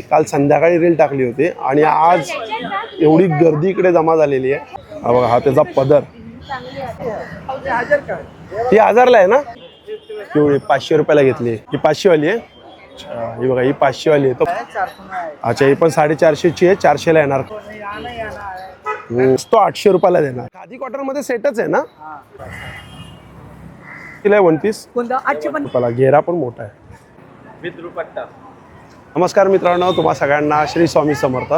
काल संध्याकाळी रील टाकली होती आणि आज एवढी गर्दी इकडे जमा झालेली आहे. हा बघा हा त्याचा पदर. ही हजारला आहे ना? पिवळी पाचशे रुपयाला घेतली ही पाचशे वाली आहे ही बघा ही पाचशे वाली आहे. तो अच्छा ही पण साडेचारशेची आहे. चारशेला येणार. तो आठशे रुपयाला देणार. खादी कॉटनमध्ये सेटच आहे ना? आहे वन पीस रुपयाला. घेरा पण मोठा आहे. नमस्कार मित्रांनो तुम्हा सगळ्यांना श्री स्वामी समर्थ.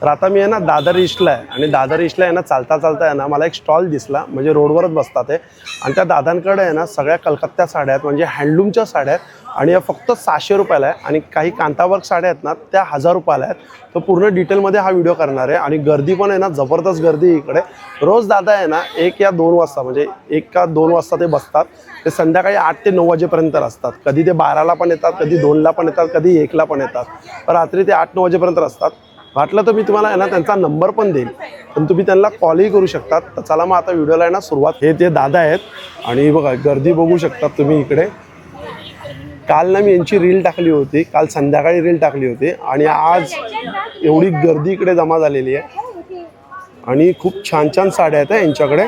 तर आता मी आहे ना दादर ईस्टला आहे आणि दादर ईस्टला आहे ना चालता चालता आहे ना मला एक स्टॉल दिसला म्हणजे रोडवरच बसतात आहे आणि त्या दादांकडे आहे ना सगळ्या कलकत्त्या साड्या आहेत म्हणजे हँडलूमच्या साड्या आहेत. आणि या फक्त सहाशे रुपयाला आहे. आणि काही कांतावर्क साड्या आहेत ना त्या हजार रुपयाला आहेत. तर पूर्ण डिटेलमध्ये हा व्हिडिओ करणार आहे. आणि गर्दी पण आहे ना जबरदस्त गर्दी इकडे. रोज दादा आहे ना एक या दोन वाजता म्हणजे एक का दोन वाजता ते बसतात. ते संध्याकाळी आठ ते नऊ वाजेपर्यंत असतात. कधी ते बाराला पण येतात कधी दोनला पण येतात कधी एकला पण येतात. रात्री ते आठ नऊ वाजेपर्यंत असतात. वाटलं तर मी तुम्हाला आहे ना त्यांचा नंबर पण देईल. पण तुम्ही त्यांना कॉलही करू शकतात. तर चला मग आता व्हिडिओला आहे ना सुरुवात. हे ते दादा आहेत. आणि बघा गर्दी बघू शकतात तुम्ही इकडे. काल ना मी यांची रील टाकली होती. काल संध्याकाळी रील टाकली होती. आणि आज एवढी गर्दी इकडे जमा झालेली आहे. आणि खूप छान छान साड्या आहेत यांच्याकडे.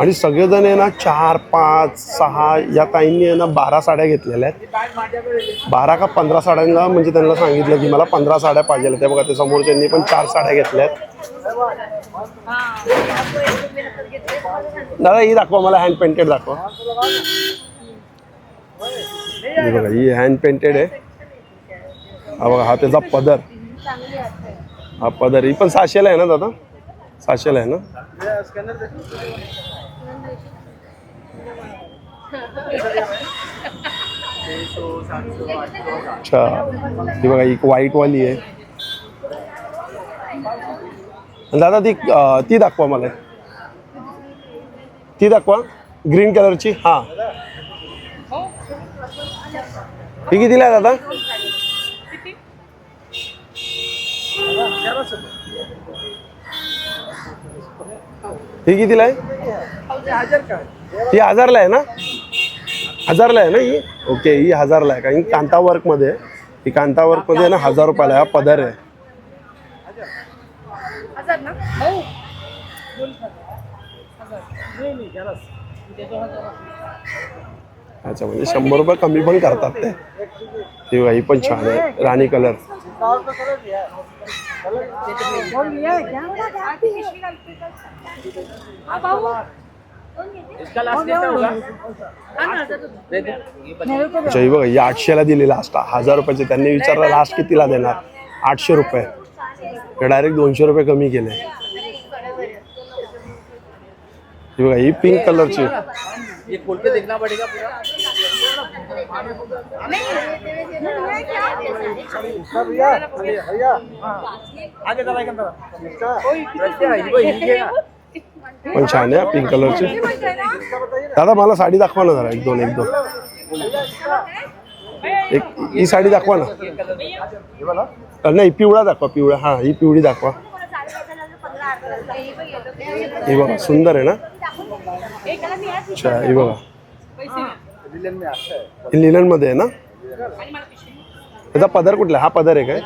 आणि सगळेजण आहे ना चार पाच सहा या ताईंनी आहे ना बारा साड्या घेतलेल्या आहेत. बारा का पंधरा साड्यांना म्हणजे त्यांना सांगितलं की मला पंधरा साड्या पाहिजे त्या बघा ते समोरच्यांनी पण चार साड्या घेतल्या आहेत. दादा ही दाखवा मला हँड पेंटेड दाखवा. हे बघा ही हँड पेंटेड आहे. हा बघा हा त्याचा पदर. हा पदर ही पण सहाशेला आहे ना दादा? सहाशेला आहे ना? अच्छा ही बघा एक white वाली आहे दादा ती ती दाखवा मला. ती दाखवा ग्रीन कलरची हा. ही कितीला आहे दादा ही कितीला आहे? ही हजारला आहे ना? हजारला आहे ना ही? ओके ही हजारला आहे. कारण कांता वर्कमध्ये आहे. ही कांता वर्कमध्ये आहे ना हजार रुपयाला हा पदर आहे. अच्छा म्हणजे शंभर रुपये कमी पण करतात ते. बघा, ही पण छान आहे. राणी कलर. अच्छा ही बघा ही आठशेला दिली लास्ट हजार रुपयाचे. त्यांनी विचारलं लास्ट कितीला देणार? आठशे रुपये. डायरेक्ट दोनशे रुपये कमी केले. बघा ही पिंक कलरची ये खोल के देखना पड़ेगा पूरा। आगे चला एकदम पण छान आहे पिंक कलरची दादा मला साडी दाखवा ना जरा एक दोन एक दोन. एक ही साडी दाखवा ना. नाही पिवळा दाखवा पिवळा. हा ही पिवळी दाखवा. ही बघा सुंदर आहे ना? अच्छा ही बघा. ही मध्ये आहे ना? त्याचा पदर कुठला हा पदर आहे काय?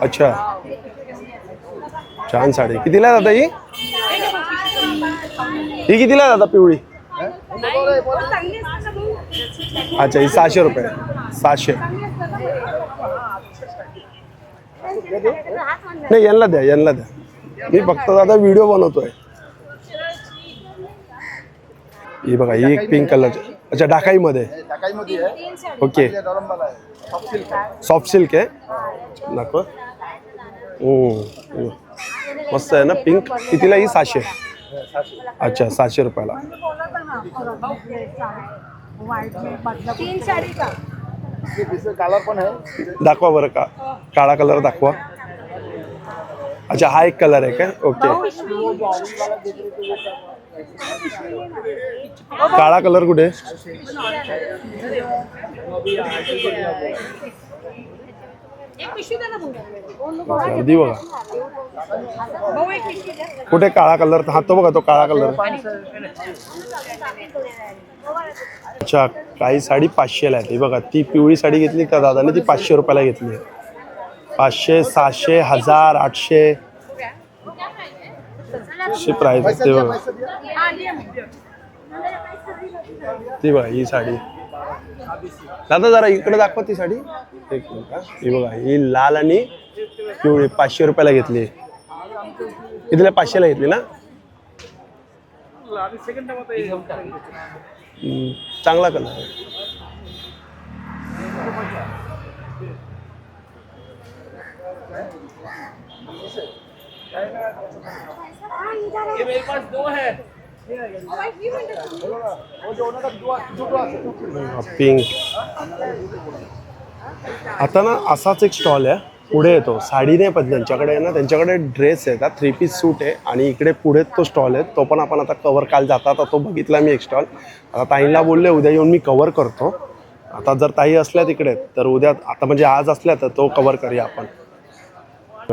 अच्छा. छान साडी. कितीला जाता दादा ही? ही कितीला जाता दादा पिवळी? अच्छा ही सहाशे रुपये. सहाशे. नाही यांना द्या यांना द्या. मी फक्त दादा व्हिडिओ बनवतोय. ही बघा ही एक पिंक कलरची अच्छा डाकाईमध्ये ओके सॉफ्ट सिल्क आहे? नको. मस्त आहे ना पिंक कितीला ही सहाशे. अच्छा सहाशे रुपयाला. है दाखवा बरं का. काळा कलर दाखवा. अच्छा हा एक कलर आहे काय ओके काळा कलर कुठे. गर्दी बघा. कुठे काळा कलर हा तो बघा तो काळा कलर अच्छा काही साडी पाचशेला आहे. ती बघा ती पिवळी साडी घेतली का दादाने? ती पाचशे रुपयाला घेतली आहे. पाचशे सहाशे हजार आठशे. अशी प्राईस ते बघा. ती बघा ही साडी. दादा जरा इकडे दाखवा ती साडी. एक मिनिट ही. बघा ही लाल आणि पिवळी पाचशे रुपयाला घेतली. कितीला पाचशेला घेतली ना? चांगला कलर ये मेरे पास दो है पिंक. आता ना असाच एक स्टॉल आहे. पुढे येतो. साडी नाही पण त्यांच्याकडे ना त्यांच्याकडे ड्रेस आहे. थ्री पीस सूट आहे. आणि इकडे पुढे तो स्टॉल आहे. तो पण आपण आता कवर काल जाता तर तो बघितला मी एक स्टॉल आता ताईंना बोलले उद्या येऊन मी कवर करतो. आता जर ताई असल्या तिकडे तर उद्या आता म्हणजे आज असल्या तर तो कवर करूया आपण.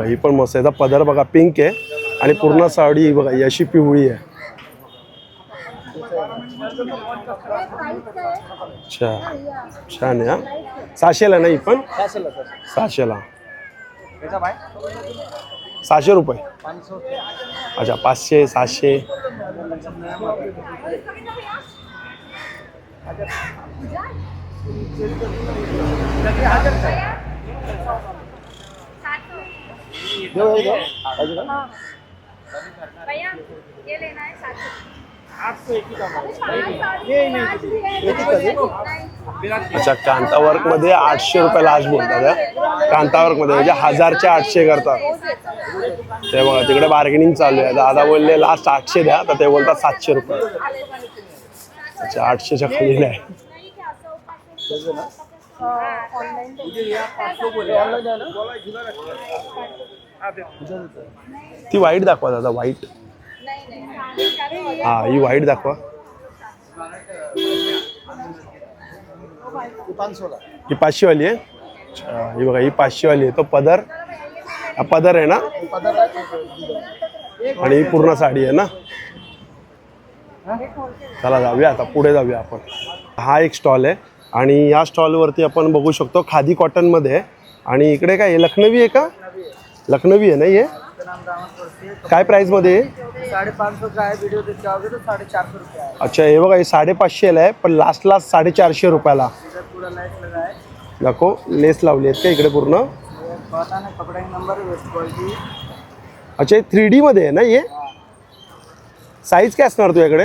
ही पण मस्त याचा पदर बघा पिंक आहे. आणि पूर्ण साडी बघा ही अशी पिवळी आहे. अच्छा छान आहे हा. सहाशेला नाही पण? सहाशेला सहाशे रुपये. अच्छा पाचशे सहाशे. है पाहिजे का? भैया ये लेना है अच्छा कांता वर्कमध्ये आठशे रुपये लास्ट बोलतात. कांता वर्कमध्ये म्हणजे हजारचे आठशे करतात. ते बघा तिकडे बार्गेनिंग चालू आहे. दादा बोलले लास्ट आठशे द्या. तर ते बोलतात सातशे रुपये. अच्छा आठशेच्या खाली नाही. ती वाईट दाखवा दादा वाईट. हा ही वाईट दाखवा. ही पाचशे वाली ही पाचशेवाली आहे. बघा ही बघा ही पाचशेवाली आहे. तो पदर हा पदर आहे ना? आणि ही पूर्ण साडी आहे ना? चला जाऊया आता पुढे जाऊया आपण. हा एक स्टॉल आहे. आणि या स्टॉलवरती आपण बघू शकतो खादी कॉटनमध्ये. आणि इकडे काय आहे? लखनवी आहे का? लखनवी आहे ना हे? काय प्राईसमध्ये आहे? साढ़े पाँच सौ का है वीडियो देख के आओगे तो साढ़े चार सौ रुपया अच्छा हे बघा हे साडेपाचशेला आहे पण लास्ट लास्ट साडेचारशे रुपयाला. दाखव लेस लावली आहेत का इकडे पूर्ण? ये अच्छा हे थ्री डीमध्ये आहे ना हे? साईज काय असणार तुझ्याकडे?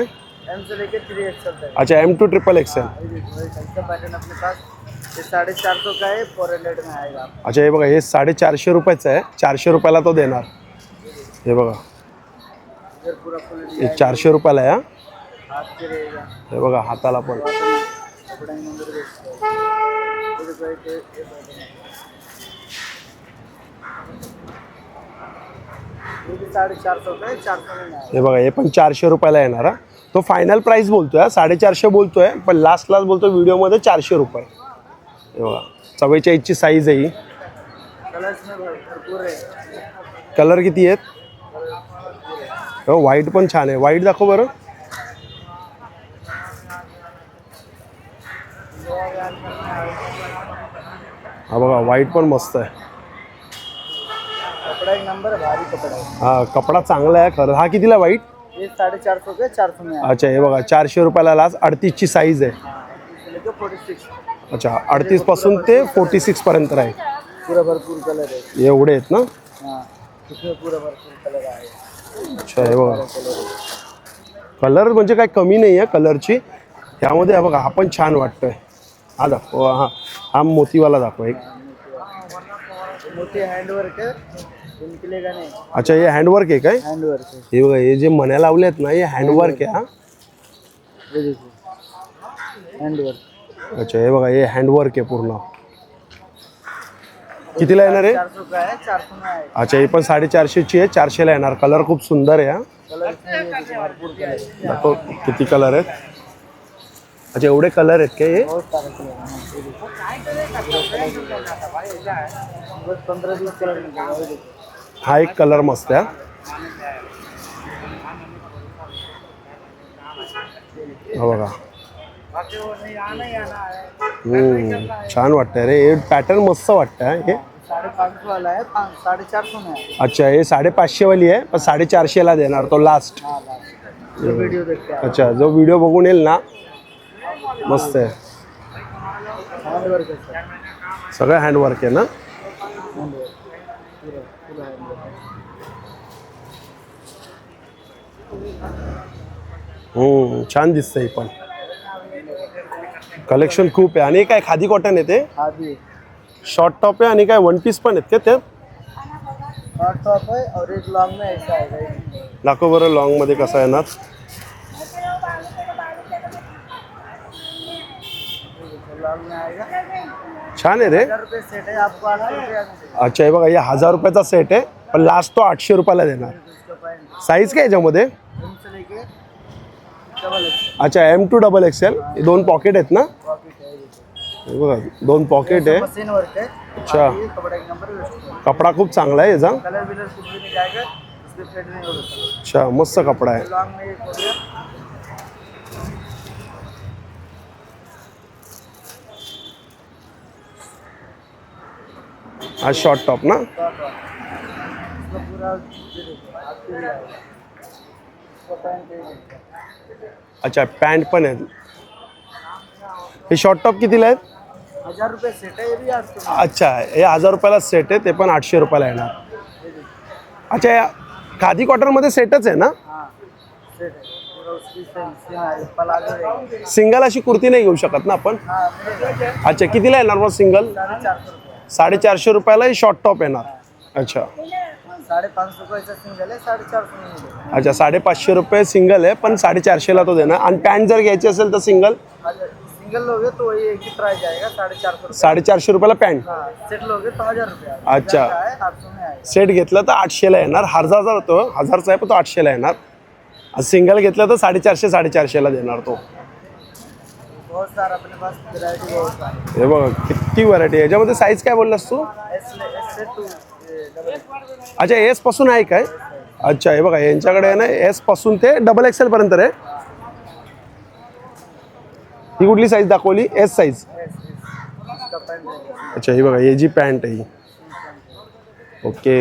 अच्छा एम टू ट्रिपल एक्सेल ये देखो ये ऐसा पैटर्न अपने पास ये साढ़े चार सौ का? है फोर हंड्रेड में आएगा अच्छा हे बघा हे साडेचारशे रुपयाचं आहे. चारशे रुपयाला तो देणार. हे बघा. इधर पूरा फुल हे चारशे रुपयाला आहे हा. हाथ के? रहेगा हे बघा हाताला पण. कपड़ा नंबर ये है। ये भी साढ़े चार सौ का है चार सौ में आएगा हे बघा हे पण चारशे रुपयाला येणार हा. तो फायनल प्राइस बोलतोय हा. साडेचारशे बोलतोय पण लास्ट लास्ट बोलतोय व्हिडिओमध्ये चारशे रुपये. बघा. चव्वेचाळीसची साईज आहे ही. कलर किती आहेत? हो व्हाईट पण छान आहे. व्हाईट दाखव बरं. हा बघा व्हाईट पण मस्त आहे. है भारी कपड़ा कपडा चांगला आहे खरं. हा कितीला आएगा अच्छा हे बघा चारशे रुपयाला लास्ट अडतीसची साईज आहे. अच्छा अडतीसपासून ते फोर्टी सिक्स पर्यंत आहे पूरा भरपूर कलर है एवढे आहेत ना? हाँ पूरा भरपूर कलर अच्छा हे बघा. कलर कलर म्हणजे काय कमी नाही आहे कलरची त्यामध्ये बघा हा पण छान वाटतोय. हा दाखव हा हा. मोतीवाला दाखव एक. नहीं? अच्छा हे हँडवर्क आहे काय? हैंड वर्क है बघा हे जे मण्या लावले आहेत ना हे हँडवर्क आहे हा. ये देखिए हैंड वर्क अच्छा हे बघा हे हँडवर्क आहे पूर्ण. कितीला येणार आहे? है अच्छा ही पण साडेचारशेची आहे चारशेला येणार. कलर खूप सुंदर आहे हा. दाखव किती कलर आहेत. अच्छा एवढे कलर आहेत का हे? हैं। हा एक कलर मस्त आहे हा बघा. हम्म, छान वाटतंय रे. हे पॅटर्न मस्त वाटतंय हे वाला है है अच्छा हे साडेपाचशे वाली आहे पण साडेचारशेला देणार तो लास्ट हाँ हैं अच्छा जो व्हिडिओ बघून येईल ना? मस्त आहे. है सगळं हँडवर्क आहे ना? हम्म, छान दिसतंय पण. कलेक्शन खूप आहे. आणि काय खादी कॉटन आहे ते? शॉर्ट टॉप आहे आणि काय वन पीस पण आहेत का ते? शॉर्ट टॉप है और एक लॉन्ग में ऐसा आएगा ये दाखव बरं लॉंगमध्ये कसं आहे ना लॉन्ग में आएगा छान आहे रे. हजार रुपये सेट है आपको आठ सौ रुपया में देगा। अच्छा हे बघा हे हजार रुपयाचा सेट आहे पण लास्ट तो आठशे रुपयाला देणार. इसका पैंट साईज काय याच्यामध्ये एम से लेके डबल एक्स अच्छा एम टू डबल एक्सेल दोन पॉकेट आहेत ना? बघा दोन पॉकेट आहे. अच्छा. कपडा खूप चांगला आहे याचा. अच्छा मस्त कपडा आहे. हा शॉर्ट टॉप ना? पूरा अच्छा पॅन्ट पण आहे हे शॉर्ट टॉप कितीला आहेत? हजार रुपये सेट है आपको अच्छा हे हजार रुपयाला सेट आहे ते पण आठशे रुपयाला येणार. अच्छा या खादी कॉटनमध्ये सेटच आहे ना? सिंगल अशी कुर्ती नाही घेऊ शकत ना आपण? अच्छा कितीला येणार मग सिंगल साडेचारशे रुपयाला हे शॉर्ट टॉप येणार. अच्छा. साढ़े पाँच सौ का ऐसा सिंगल है अच्छा साडेपाचशे रुपये सिंगल आहे पण साडेचारशेला तो देणार. आणि पॅन्ट जर घ्यायची असेल तर सिंगल सिंगल लोगे तो वही एक ही प्राइस जाएगा साढ़े चार सौ रुपये. साडेचारशे रुपयाला पॅन्ट सेट लोगे तो हजार रुपया. अच्छा। है आठ सौ में आएगा सेट घेतलं तर आठशेला येणार. हजारचा होतो हजारचा आहे पण तो आठशेला येणार. सिंगल घेतलं तर साडेचारशे साडेचारशेला देणार तो. बहुत सारा अपने पास वैरायटी बहुत सारी. हे बघ किती व्हरायटी आहे. याच्यामध्ये साईज काय बोललास तू? एस एस से टू डबल अच्छा एसपासून आहे काय? अच्छा हे बघा यांच्याकडे आहे ना एसपासून ते डबल एक्सेल पर्यंत आहे ही कुठली साईज दाखवली? एस साईज अच्छा ही बघा हे जी पॅन्ट आहे ही. ओके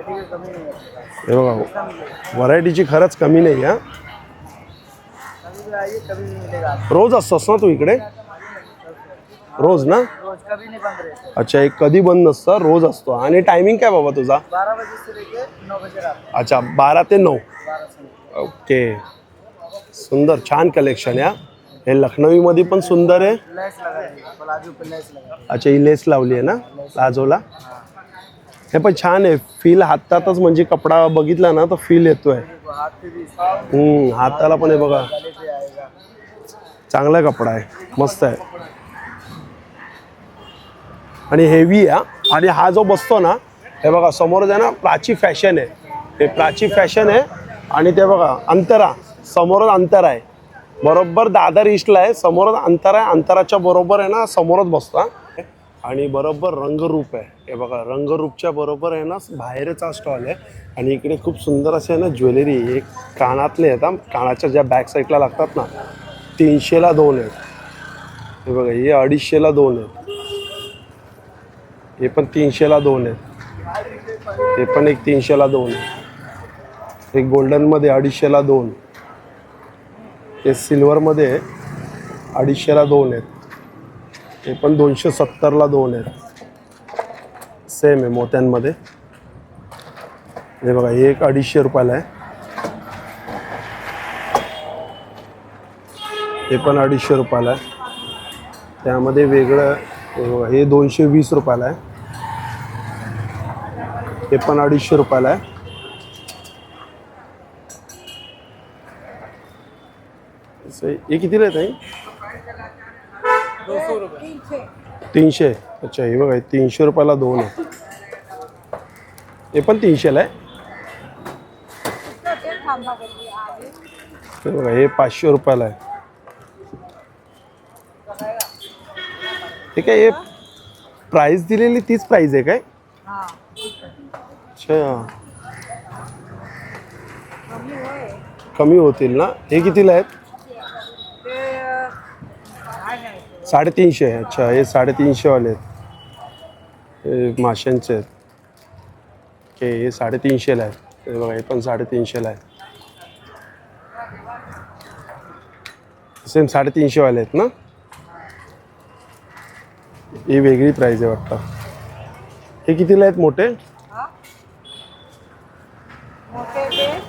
हे बघा व्हरायटीची खरंच कमी नाही आहे कभी भी आइए कभी भी मिलेगा आपको रोज असतोस ना तू इकडे? रोज ना? रोज कभी नहीं बंद रहते अच्छा एक कधी बंद नसतं रोज असतो. आणि टायमिंग काय बाबा तुझा? बारह बजे से लेके नौ बजे रात अच्छा बारा ते नऊ. ओके सुंदर छान कलेक्शन या. हे लखनवीमध्ये पण सुंदर आहे. अच्छा ही लेस लावली आहे ना? लाजोला हे पण छान आहे. फील हातातच म्हणजे कपडा बघितला ना तर फील येतोय. हम्म, हाताला पण आहे बघा. चांगला कपडा आहे. मस्त आहे. आणि हेवी आहे आणि हा जो बसतो ना हे बघा समोर आहे ना प्राची फॅशन आहे. हे प्राची फॅशन आहे. आणि ते बघा अंतरा. समोरच अंतर आहे. बरोबर दादर ईस्टला आहे. समोरच अंतर आहे. अंतराच्या बरोबर आहे ना समोरच बसतो हा. आणि बरोबर रंगरूप आहे. हे बघा रंगरूपच्या बरोबर आहे ना बाहेरचा स्टॉल आहे. आणि इकडे खूप सुंदर असे आहे ना ज्वेलरी. एक कानातले आहेत हा. कानाच्या ज्या बॅक साईडला लागतात ना तीनशेला दोन आहेत. हे बघा हे अडीचशेला दोन आहेत. हे पण तीनशेला दोन आहेत. हे पण एक तीनशेला दोन आहे एक गोल्डनमध्ये अडीचशेला दोन. हे सिल्वरमध्ये अडीचशेला दोन आहेत. ते पण दोनशे सत्तरला दोन आहेत. सेम आहे मोत्यांमध्ये. हे बघा हे एक अडीचशे रुपयाला आहे. हे पण अडीचशे रुपयाला आहे. त्यामध्ये वेगळं हे बघा हे दोनशे वीस रुपयाला आहे. हे पण अडीचशे रुपयाला आहे. हे कितीला आहे ताई तीनशे अच्छा हे बघा तीनशे रुपयाला दोन आहे. हे पण तीनशेला आहे? ते हे बघा हे पाचशे रुपयाला आहे. ठीक आहे हे प्राईस दिलेली तीच प्राईस आहे काय? अच्छा. कमी होतील ना? हे कितीला आहेत ते काय नाही साडेतीनशे अच्छा हे साडेतीनशेवाले आहेत. हे माशांचे आहेत. ओके हे साडेतीनशेला आहेत. हे बघा हे पण साडेतीनशेला आहे सेम साडेतीनशेवाले आहेत ना? ही वेगळी प्राईज आहे वाटतं. हे कितीला आहेत मोठे?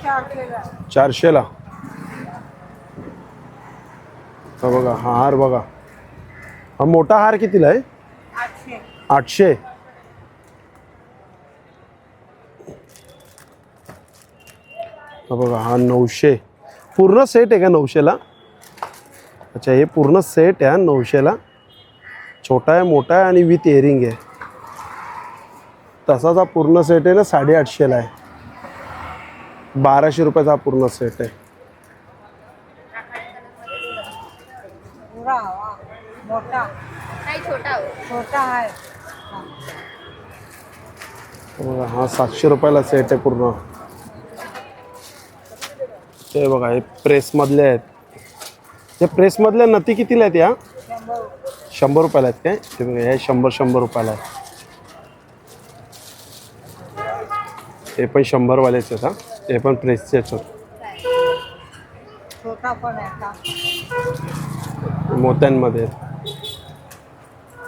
चारशेला चारशेला. हा बघा हा हार बघा. हा मोठा हार कितीला आहे? आठशे. हा बघा हा नऊशे. पूर्ण सेट आहे का नऊशेला? अच्छा हे पूर्ण सेट आहे नऊशेला. छोटा आहे मोठा आहे आणि विथ इयरिंग आहे. तसाच हा पूर्ण सेट आहे ना साडेआठशेला आहे. बाराशे रुपयाचा हा पूर्ण सेट आहे पुरा वा मोठा. नाही छोटा हो. छोटा आहे. हे बघा हा सातशे रुपयाला सेट आहे पूर्ण. ते बघा हे प्रेसमधले आहेत. हे प्रेसमधल्या नती कितीला आहेत या? शंभर शंभर रुपयाला आहेत काय? ते बघा हे शंभर शंभर रुपयाला आहे हे पण शंभरवालेच आहेत हा. हे पण प्रेसचेच आहेत. छोटा पण आहे का? मोत्यांमध्ये आहेत.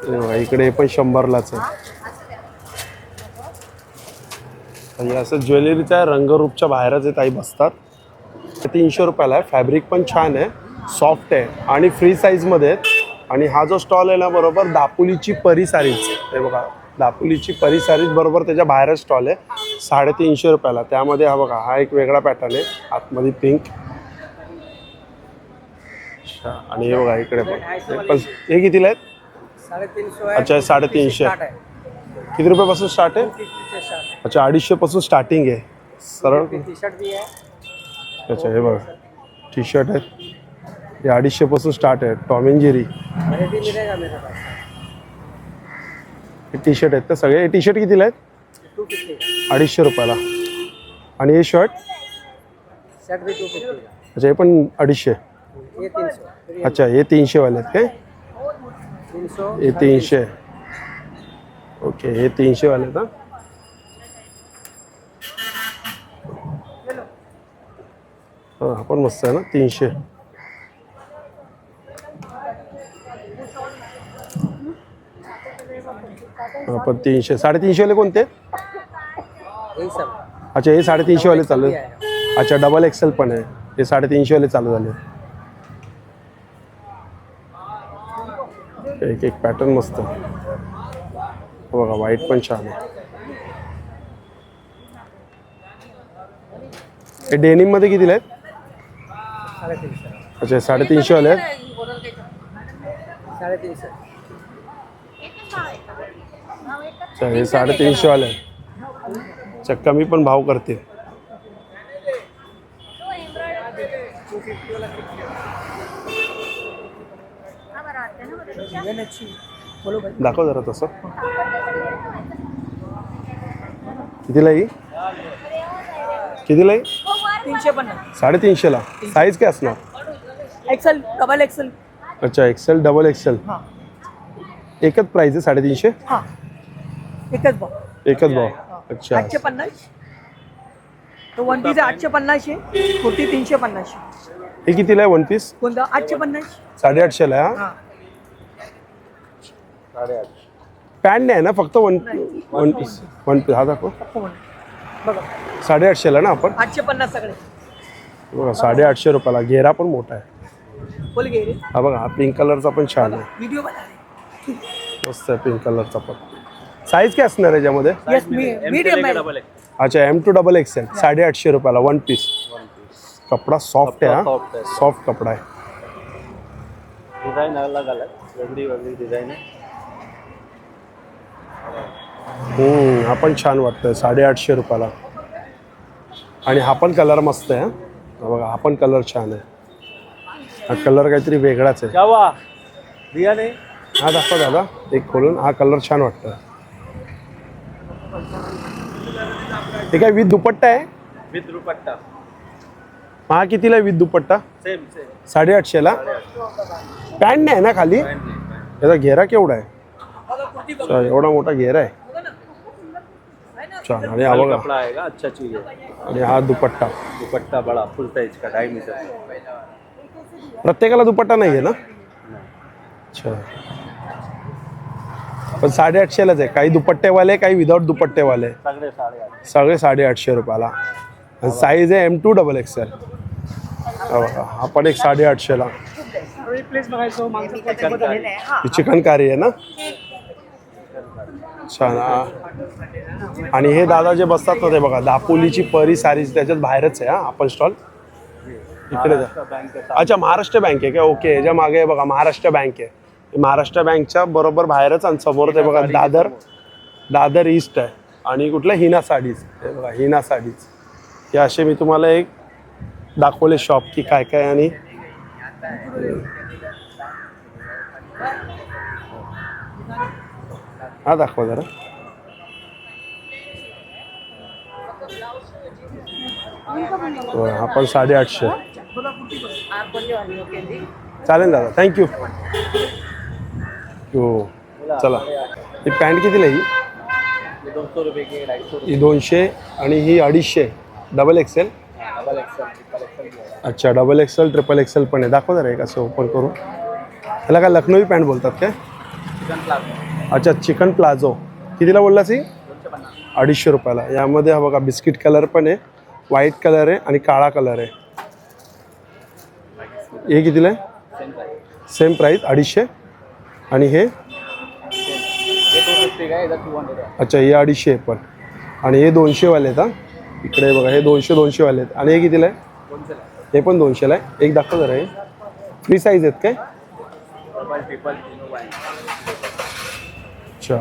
बघा इकडे पण शंभरलाच आहे. असं ज्वेलरीच्या रंगरूपच्या बाहेरच आहेत आई बसतात. तीनशे रुपयाला आहे. फॅब्रिक पण छान आहे. सॉफ्ट आहे. आणि फ्री साईजमध्ये आहेत. आणि हा जो स्टॉल आहे ना बरोबर दापोलीची परी सारीज हे बघा दापोलीची परी सारीज बरोबर त्याच्या बाहेरच स्टॉल आहे. साडेतीनशे रुपयाला. त्यामध्ये हा बघा हा एक वेगळा पॅटर्न आहे. आतमध्ये पिंक अच्छा आणि हे बघा इकडे पण. हे पण हे कितीला आहेत? अच्छा साडेतीनशे. आहे. किती रुपयापासून स्टार्ट आहे? अच्छा अडीचशेपासून स्टार्टिंग आहे. सरळ? टी शर्ट भी है अच्छा हे बघा. टी शर्ट आहेत. हे अडीचशेपासून स्टार्ट आहे. टॉम अँड जेरी हे टी शर्ट आहेत तर सगळे? हे टी शर्ट कितीला आहेत? अडीचशे रुपयाला. आणि हे शर्ट का अच्छा हे पण अडीचशे. अच्छा हे तीनशेवाले आहेत काय? हे तीनशे. ओके हे तीनशेवाले आहेत हा हा हा पण मस्त आहे ना तीनशे. हा पण तीनशे. साडेतीनशेवाले कोणते? यही सब अच्छा हे साडेतीनशेवाले चालू भी आहेत. आएगा अच्छा डबल एक्सेल पण आहे. हे साडेतीनशेवाले चालू झाले. एक एक पॅटर्न मस्त. हे बघा व्हाईट पण छान आहे. हे डेनिममध्ये कितीला आहेत? अच्छा साडेतीनशे वाले आहेत? साडेतीनशे अच्छा हे साडेतीनशे वाले आहेत. अच्छा कमी पण भाव करते हा बरं वाटतं ना बरं ये अच्छी बोलो भाई दाखव जरा तसं. कितीला ही? कितीला ही तीनशे पन्नास. साडेतीनशेला. साईज काय असणार? एक्सेल डबल एक्सेल अच्छा एक्सेल डबल एक्सेल हां. एकच प्राइस आहे साडेतीनशे? हां. एकच भाव. एकच भाव. अच्छा. आठशे पन्नास. तो वन पीस आठशे पन्नास आहे. कुर्ती तीनशे पन्नास हे कितीला आहे वन पीस कोणतं? आठशे पन्नास. साडेआठशेला आहे हा? हां. पॅन्ट नाही आहे ना फक्त one one piece one piece हा दाखव. साडेआठशेला ना आपण? आठशे पन्नास सगळे. बघा साडेआठशे रुपयाला. घेरा पण मोठा आहे. हा बघा हा पिंक कलरचा पण छान आहे. व्हिडिओ मस्त आहे पिंक कलरचा पण. साईज काय असणार आहे याच्यामध्ये? यस मी मीडियम आहे. अच्छा एम टू डबल एक्सेल साडेआठशे रुपयाला वन पीस कपडा सॉफ्ट आहे हा. सॉफ्ट कपडा आहे. डिझाईन अलग अलग वेगळी वेगळी डिझाईन आहे हम्म, हा पण छान वाटतोय साडेआठशे रुपयाला. आणि हा पण कलर मस्त आहे हं. बघा हा पण कलर छान आहे. हा कलर काहीतरी वेगळाच आहे. हा दाखवा दादा एक खोलून. हा कलर छान वाटतं हे काय विथ दुपट्टा आहे? विथ दुपट्टा. हा कितीला with dupatta? Same same. साडेआठशेला pant नाही आहे ना खाली? याचा घेरा केवढा आहे? एवढा मोठा घेरा आहे. छान. आणि हा बघा. कपड़ा आएगा अच्छा चीज है आणि हा दुपट्टा. दुपट्टा बड़ा फुल साइज का? ढाई मीटर प्रत्येकाला दुपट्टा नाही आहे ना? अच्छा. पण साडेआठशेलाच आहे. काही दुपट्टेवाले काही विदाऊट दुपट्टेवाले. सगळे साढ़े आठ सगळे साडेआठशे रुपयाला. आणि साईज आहे एम टू डबल एक्सेल हा पण एक साडेआठशेला. ही चिकन कारी आहे ना? छान. आणि हे दादा जे बसतात ना ते बघा दापोलीची परी सारीज त्याच्यात बाहेरच आहे हा आपण स्टॉल इकडे जा. अच्छा महाराष्ट्र बँक आहे का? ओके याच्या मागे आहे बघा महाराष्ट्र बँक आहे. महाराष्ट्र बँकच्या बरोबर बाहेरच आणि समोर ते बघा दादर. दादर ईस्ट आहे. आणि कुठलं? हिना साडीज हे बघा हिना साडीज हे असे मी तुम्हाला एक दाखवले शॉप की काय काय आणि हा दाखवा जरा. हो, हा पण साडेआठशे. चालेल दादा थँक्यू हो चला. ही पॅन्ट कितीला ही? ही दोनशे आणि ही अडीचशे. डबल एक्सेल अच्छा डबल एक्सेल ट्रिपल एक्सेल पण आहे. दाखवा जरा एक असं ओपन करून. त्याला काय लखनवी पॅन्ट बोलतात काय? अच्छा चिकन प्लाझो कितीला बोलला ही अडीचशे रुपयाला. यामध्ये हा बघा बिस्किट कलर पण आहे व्हाईट कलर आहे आणि काळा कलर आहे. हे कितीला आहे? सेम प्राईस अडीचशे. आणि हे? अच्छा हे अडीचशे आहे पण. आणि हे दोनशेवाले आहेत हा. इकडे बघा हे दोनशे दोनशेवाले आहेत. आणि हे कितीला आहे? हे पण दोनशेला आहे. एक दाखव जरा हे. फ्री साईज आहेत काय डबल ट्रिपल तीनों वाइन अच्छा.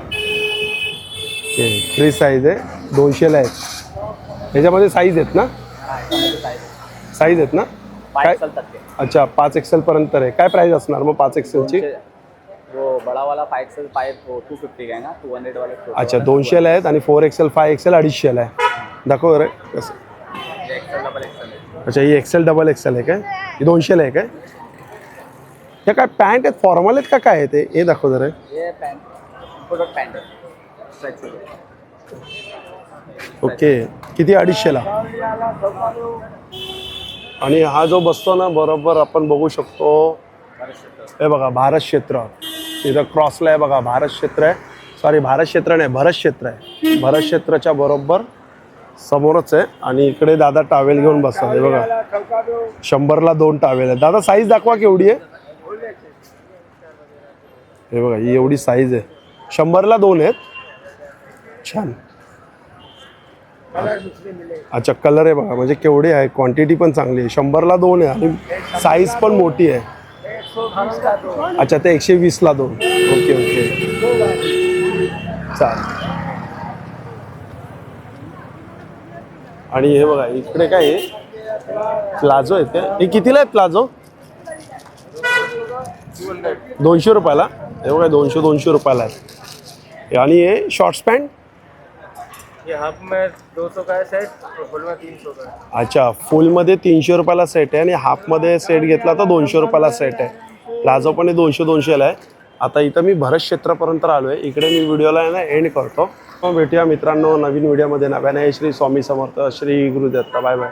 ओके फ्री साईज आहे. दोनशेला आहेत. ह्याच्यामध्ये साईज आहेत ना? साईज आहेत ना? काय? एक्सल अच्छा पाच एक्सेलपर्यंत आहे. काय प्राईस असणार मग पाच एक्सेलची दोनशे- वो बड़ा वाला फाइव एक्सल फाइव वो टू फिफ्टी का है ना? टू हंड्रेड वाले छोटा अच्छा दोनशेला आहेत आणि फोर एक्सेल फाय एक्सेल अडीचशेला आहे. दाखव रे कसं? एक्सल एक्सल है अच्छा ही एक्सेल डबल एक्सेल आहे काय? ही दोनशेला आहे काय? हे काय पॅन्ट आहेत? फॉर्मल आहेत का काय आहे ते? हे दाखव जरा. ये पैंट प्रोडक्ट पैंट ओके किती अडीचशेला आणि हा जो बसतो ना बरोबर आपण बघू शकतो. हे बघा भारत क्षेत्र. इथं क्रॉसला आहे बघा भारत क्षेत्र आहे. सॉरी भारत क्षेत्र नाही भरत क्षेत्र आहे. भरत क्षेत्राच्या बरोबर समोरच आहे. आणि इकडे दादा टावेल घेऊन बसतात. हे बघा शंभरला दोन टावेल आहेत. दादा साईज दाखवा केवढी आहे? हे बघा ही एवढी साईज आहे. शंभरला दोन आहेत. छान. अच्छा कलर आहे बघा. म्हणजे केवढे आहे? क्वांटिटी पण चांगली आहे. शंभरला दोन आहे आणि साईज पण मोठी आहे. अच्छा ते एकशे वीसला दोन. ओके ओके चालेल. आणि हे बघा इकडे काय आहे? प्लाझो आहेत ते. हे कितीला आहेत प्लाझो दोनशे रुपयाला? हे बघा दोनशे दोनशे रुपयाला आहेत. आणि हे शॉर्ट्स पॅन्ट ये हाफ में दो सौ का है सेट और फुल में तीन सौ का है अच्छा फुलमध्ये तीनशे रुपयाला सेट आहे आणि हाफमध्ये सेट घेतला तर दोनशे रुपयाला सेट आहे. प्लाझो पण हे दोनशे दोनशेला आहे. आता इथं मी भरत क्षेत्रापर्यंत आलो आहे इकडे मी व्हिडिओला आहे ना एंड करतो. मग भेटूया मित्रांनो नवीन व्हिडिओमध्ये. नव्याने श्री स्वामी समर्थ श्री गुरुदत्त. Bye bye